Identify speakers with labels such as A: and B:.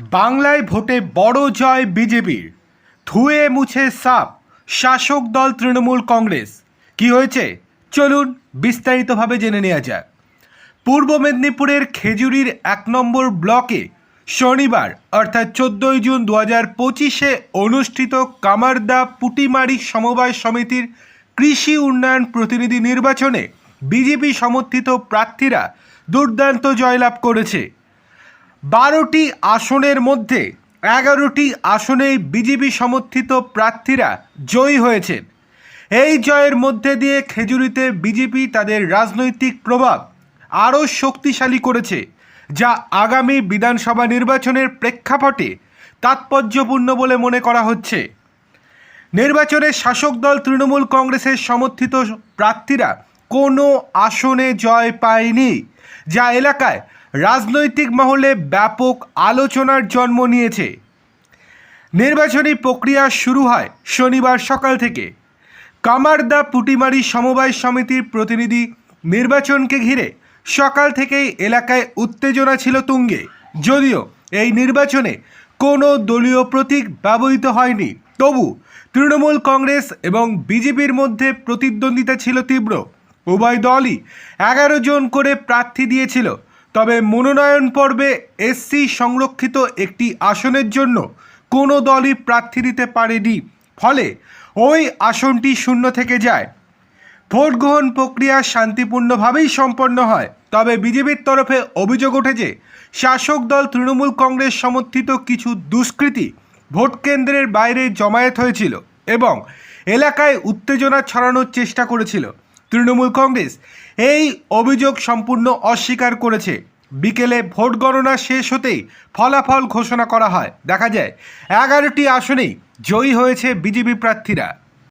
A: বাংলায় ভোটে বড় জয় বিজেপির। ধুয়ে মুছে সাপ, শাসক দল তৃণমূল কংগ্রেস। কি হয়েছে? চলুন বিস্তারিতভাবে জেনে নেওয়া যাক। পূর্ব মেদিনীপুরের খেজুরির এক নম্বর ব্লকে শনিবার, অর্থাৎ চোদ্দোই জুন দু হাজার পঁচিশে অনুষ্ঠিত কামারদা পুটিমারি সমবায় সমিতির কৃষি উন্নয়ন প্রতিনিধি নির্বাচনে বিজেপি সমর্থিত প্রার্থীরা দুর্দান্ত জয়লাভ করেছে। বারোটি আসনের মধ্যে এগারোটি আসনেই বিজেপি সমর্থিত প্রার্থীরা জয়ী হয়েছেন। এই জয়ের মধ্যে দিয়ে খেজুরিতে বিজেপি তাদের রাজনৈতিক প্রভাব আরও শক্তিশালী করেছে, যা আগামী বিধানসভা নির্বাচনের প্রেক্ষাপটে তাৎপর্যপূর্ণ বলে মনে করা হচ্ছে। নির্বাচনে শাসক দল তৃণমূল কংগ্রেসের সমর্থিত প্রার্থীরা কোনো আসনে জয় পায়নি, যা এলাকায় রাজনৈতিক মহলে ব্যাপক আলোচনার জন্ম নিয়েছে। নির্বাচনী প্রক্রিয়া শুরু হয় শনিবার সকাল থেকে। কামারদা পুটিমারি সমবায় সমিতির প্রতিনিধি নির্বাচনকে ঘিরে সকাল থেকেই এলাকায় উত্তেজনা ছিল তুঙ্গে। যদিও এই নির্বাচনে কোনো দলীয় প্রতীক ব্যবহৃত হয়নি, তবু তৃণমূল কংগ্রেস এবং বিজেপির মধ্যে প্রতিদ্বন্দ্বিতা ছিল তীব্র। উভয় দলই এগারো জন করে প্রার্থী দিয়েছিল। তবে মনোনয়ন পর্বে এসসি সংরক্ষিত একটি আসনের জন্য কোনো দলই প্রার্থী দিতে পারেনি। ফলে ওই আসনটি শূন্য থেকে যায়। ভোট গ্রহণ প্রক্রিয়া শান্তিপূর্ণভাবেই সম্পন্ন হয়। তবে বিজেপির তরফে অভিযোগ ওঠে যে, শাসক দল তৃণমূল কংগ্রেস সমর্থিত কিছু দুষ্কৃতী ভোট কেন্দ্রের বাইরে জমায়েত হয়েছিল এবং এলাকায় উত্তেজনা ছড়ানোর চেষ্টা করেছিল। তৃণমূল কংগ্রেস। এই অভিযোগ সম্পূর্ণ অস্বীকার করেছে। বিকেলে ভোট গণনা শেষ হতেই ফলাফল ঘোষণা করা হয়। দেখা যায়, এগারোটি আসনেই জয়ী হয়েছে বিজেপি প্রার্থীরা।